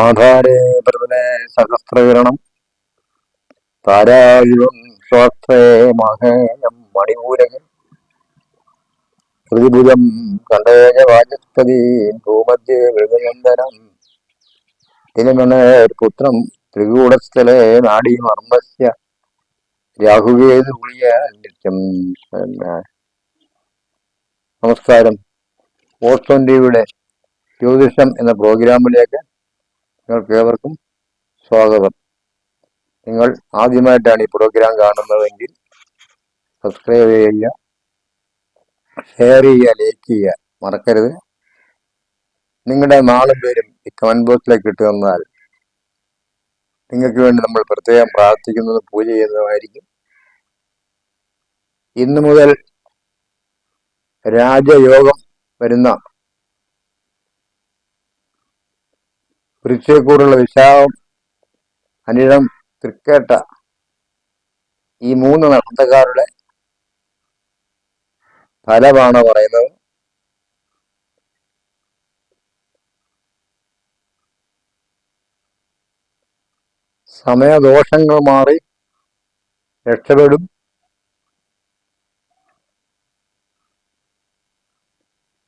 ആധാരേ പ്രഭനെ സഹസ്രകിരണം. താരായുധം സ്വാസ്ത്രേ മഹേയം മണിപൂരകൻ പ്രതിഭുജം കണ്ടേജ വാചസ്പതി ഭൂമധ്യ മൃഗനന്ദനം ദിനമണേർപുത്രം ത്രികൂടസ്ഥലെ നാഡീ മർമ്മസ്യ. രാഹുകേതു ഗുളിയ നിത്യം നമസ്കാരം. ടിവിയുടെ ജ്യോതിഷം എന്ന പ്രോഗ്രാമിലേക്ക് നിങ്ങൾക്ക് ഏവർക്കും സ്വാഗതം. നിങ്ങൾ ആദ്യമായിട്ടാണ് ഈ പ്രോഗ്രാം കാണുന്നതെങ്കിൽ സബ്സ്ക്രൈബ് ചെയ്യുക ഷെയർ ചെയ്യുക ലൈക്ക് ചെയ്യുക. മറക്കരുത്. നിങ്ങളുടെ നാളും പേരും ഈ കമന്റ് ബോക്സിലേക്ക് ഇട്ട് തന്നാൽ നിങ്ങൾക്ക് വേണ്ടി നമ്മൾ പ്രത്യേകം പ്രാർത്ഥിക്കുന്നത് പൂജ ചെയ്യുന്നതുമായിരിക്കും. ഇന്നു മുതൽ രാജയോഗം വരുന്ന വൃക്ഷയെക്കൂടുള്ള വിശാഖം അനിഴം തൃക്കേട്ട ഈ മൂന്ന് നടത്തക്കാരുടെ ഫലമാണ് പറയുന്നത്? സമയദോഷങ്ങൾ മാറി രക്ഷപ്പെടും.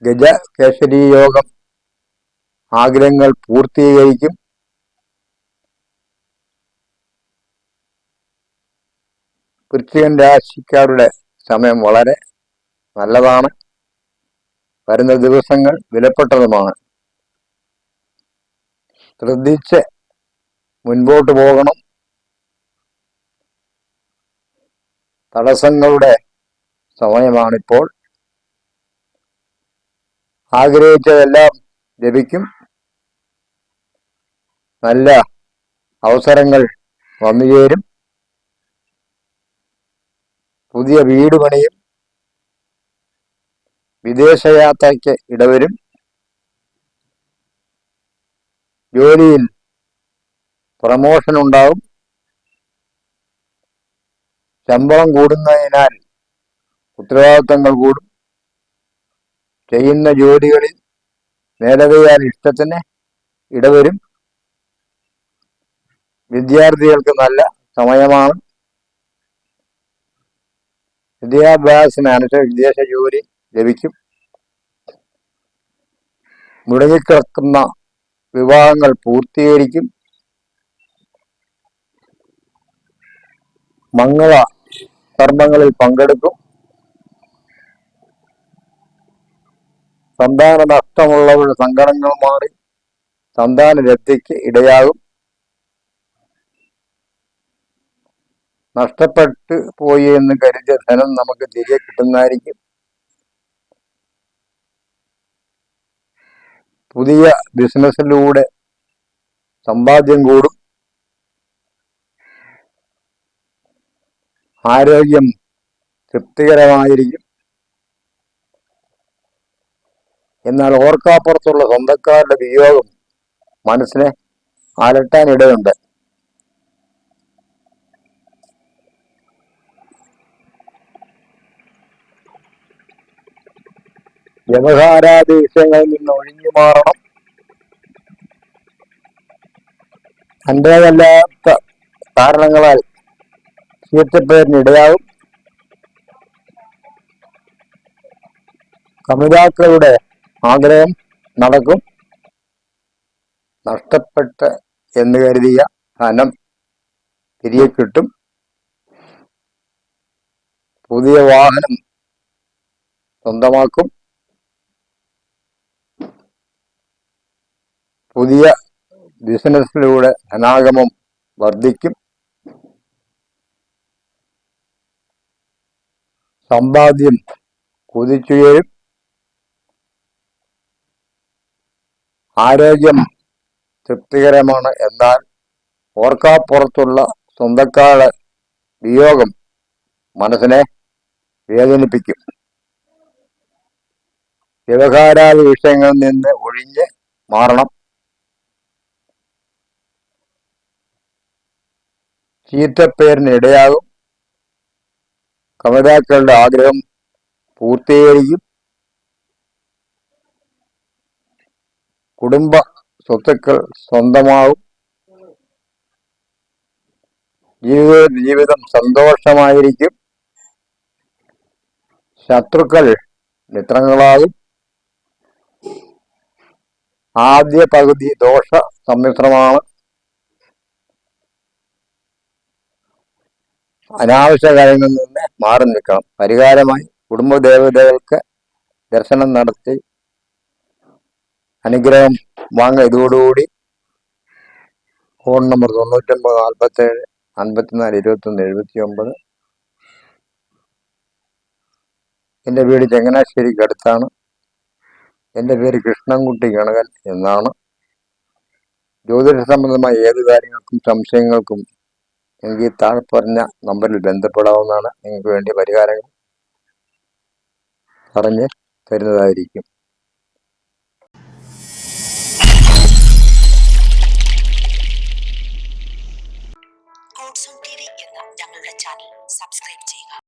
ഗജ കേശരി യോഗം ആഗ്രഹങ്ങൾ പൂർത്തീകരിക്കും. വൃശ്ചികൻ രാശിക്കാരുടെ സമയം വളരെ നല്ലതാണ്. വരുന്ന ദിവസങ്ങൾ വിലപ്പെട്ടതുമാണ്. ശ്രദ്ധിച്ച് മുൻപോട്ട് പോകണം. തടസ്സങ്ങളുടെ സമയമാണിപ്പോൾ. ആഗ്രഹിച്ചതെല്ലാം ലഭിക്കും. നല്ല അവസരങ്ങൾ വന്നുചേരും പുതിയ വീട് പണിയും. വിദേശയാത്രയ്ക്ക് ഇടവരും. ജോലിയിൽ പ്രമോഷൻ ഉണ്ടാവും ശമ്പളം കൂടുന്നതിനാൽ ഉത്തരവാദിത്തങ്ങൾ കൂടും. ചെയ്യുന്ന ജോലികളിൽ മേലവയാൽ ഇഷ്ടത്തിന് ഇടവരും. വിദ്യാർത്ഥികൾക്ക് നല്ല സമയമാണ്. വിദ്യാഭ്യാസത്തിനനുസരിച്ച് വിദേശ ജോലി ലഭിക്കും. മുടങ്ങിക്കിടക്കുന്ന വിവാഹങ്ങൾ പൂർത്തീകരിക്കും. മംഗള കർമ്മങ്ങളിൽ പങ്കെടുക്കും. സന്താന നഷ്ടമുള്ളവരുടെ സങ്കടങ്ങൾ മാറി സന്താന ലബ്ധിക്ക് ഇടയാകും. നഷ്ടപ്പെട്ടു പോയി എന്ന് കരുതിയ ധനം നമുക്ക് തിരികെ കിട്ടുന്നതായിരിക്കും. പുതിയ ബിസിനസ്സിലൂടെ സമ്പാദ്യം കൂടും. ആരോഗ്യം തൃപ്തികരമായിരിക്കും. എന്നാൽ ഓർക്കാപ്പുറത്തുള്ള സ്വന്തക്കാരുടെ വിയോഗം മനസ്സിനെ അലട്ടാനിടയുണ്ട്. വ്യവഹാരാദി വിഷയങ്ങളിൽ നിന്ന് ഒഴിഞ്ഞു മാറണം. തന്റേതല്ലാത്ത കാരണങ്ങളാൽ ചീത്തപ്പേരിന് ഇടയാകും. കമിതാക്കളുടെ ആഗ്രഹം നടക്കും. നഷ്ടപ്പെട്ട എന്ന് കരുതിയ ധനം തിരികെ കിട്ടും. പുതിയ വാഹനം സ്വന്തമാക്കും. പുതിയ ബിസിനസ്സിലൂടെ ധനാഗമം വർദ്ധിക്കും. സമ്പാദ്യം കുതിച്ചുയരും. ആരോഗ്യം തൃപ്തികരമാണ് എന്നാൽ ഓർക്കാപ്പുറത്തുള്ള സ്വന്തക്കാരുടെ വിയോഗം മനസ്സിനെ വേദനിപ്പിക്കും. വ്യവഹാരാദി വിഷയങ്ങളിൽ നിന്ന് ഒഴിഞ്ഞ് മാറണം. ചീത്തപ്പേരിന് ഇടയാകും. കവിതാക്കളുടെ ആഗ്രഹം പൂർത്തീകരിക്കും. കുടുംബ സ്വത്തുക്കൾ സ്വന്തമാവും ജീവിത ജീവിതം സന്തോഷമായിരിക്കും. ശത്രുക്കൾ മിത്രങ്ങളാകും. ആദ്യ പകുതി ദോഷ സമ്മിശ്രമാണ് അനാവശ്യ കാര്യങ്ങളിൽ നിന്ന് മാറി നിൽക്കണം. പരിഹാരമായി കുടുംബ ദേവതകൾക്ക് ദർശനം നടത്തി അനുഗ്രഹം വാങ്ങ ഇതോടുകൂടി ഫോൺ നമ്പർ തൊണ്ണൂറ്റൊമ്പത് നാൽപ്പത്തേഴ് അൻപത്തിനാല് ഇരുപത്തൊന്ന് എഴുപത്തി ഒമ്പത് എന്റെ വീട് ചങ്ങനാശ്ശേരിക്ക് അടുത്താണ്. എന്റെ പേര് കൃഷ്ണൻകുട്ടി ഗണകൻ എന്നാണ്. ജ്യോതിഷ സംബന്ധമായ ഏത് കാര്യങ്ങൾക്കും സംശയങ്ങൾക്കും എനിക്ക് താഴെ പറഞ്ഞ നമ്പറിൽ ബന്ധപ്പെടാവുന്നതാണ്. നിങ്ങൾക്ക് വേണ്ടി പരിഹാരങ്ങൾ പറഞ്ഞ് തരുന്നതായിരിക്കും.